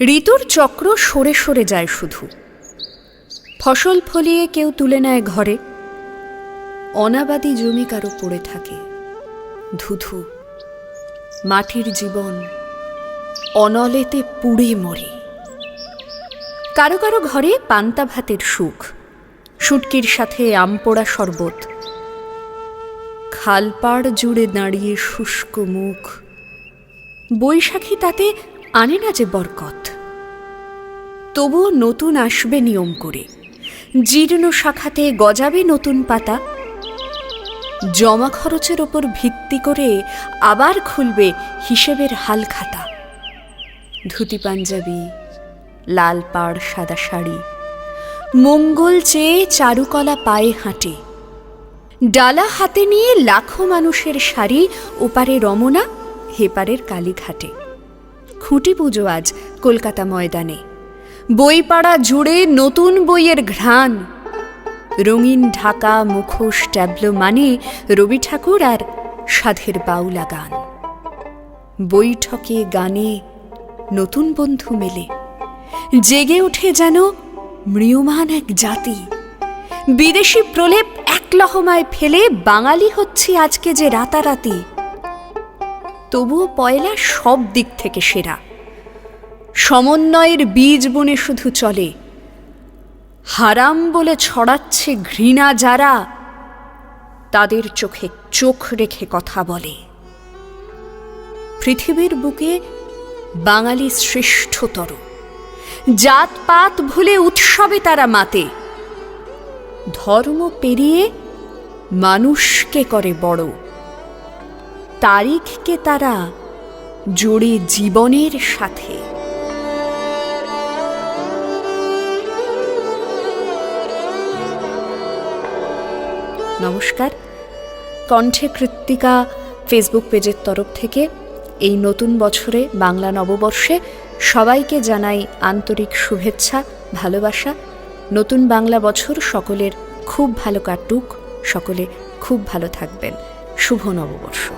ঋতুর চক্র সরে সরে যায় শুধু। ফসল ফলিয়ে কেউ তুলে নেয় ঘরে। অনাবাদি জমি কারও পড়ে থাকে। ধুধু, মাটির জীবন, অনলেতে পুড়ে মরে। কারও কারও ঘরে পান্তা ভাতের সুখ শুটকির সাথে আমপোড়া শরবত। খালপাড় জুড়ে দাঁড়িয়ে শুষ্ক মুখ। বৈশাখী তাতে আনে না যে বরকত। তবুও নতুন আসবে নিয়ম করে। জীর্ণ শাখাতে গজাবে নতুন পাতা। জমা খরচের ওপর ভিত্তি করে আবার খুলবে হিসেবের হাল খাতা। ধুতি পাঞ্জাবি, লাল পাড়, সাদা শাড়ি। মঙ্গল চেয়ে চারুকলা পায়ে হাঁটে। ডালা হাতে নিয়ে লাখো মানুষের শাড়ি ওপারে রমনা, হেপারের কালীঘাটে। খুঁটি পুজো আজ কলকাতা ময়দানে। বইপাড়া জুড়ে নতুন বইয়ের ঘ্রাণ। রঙিন ঢাকা মুখোশ ট্যাবলো মানে রবি ঠাকুর আর সাধের বাউলা গান। বৈঠকে গানে নতুন বন্ধু মেলে। জেগে ওঠে যেন মৃয়মান এক জাতি। বিদেশি প্রলেপ এক লহমায় ফেলে বাঙালি হচ্ছে আজকে যে রাতারাতি। তবুও পয়লা সব দিক থেকে সেরা। সমন্বয়ের বীজ বনে শুধু চলে। হারাম বলে ছড়াচ্ছে ঘৃণা যারা, তাদের চোখে চোখ রেখে কথা বলে। পৃথিবীর বুকে বাঙালি শ্রেষ্ঠতর। জাতপাত ভুলে উৎসবে তারা মাতে। ধর্ম পেরিয়ে মানুষকে করে বড়। তারিখকে তারা জোড়ে জীবনের সাথে। নমস্কার। কণ্ঠে কৃত্তিকা ফেসবুক পেজের তরফ থেকে এই নতুন বছরে বাংলা নববর্ষে সবাইকে জানাই আন্তরিক শুভেচ্ছা, ভালোবাসা। নতুন বাংলা বছর সকলের খুব ভালো কাটুক, সকলে খুব ভালো থাকবেন। শুভ নববর্ষ।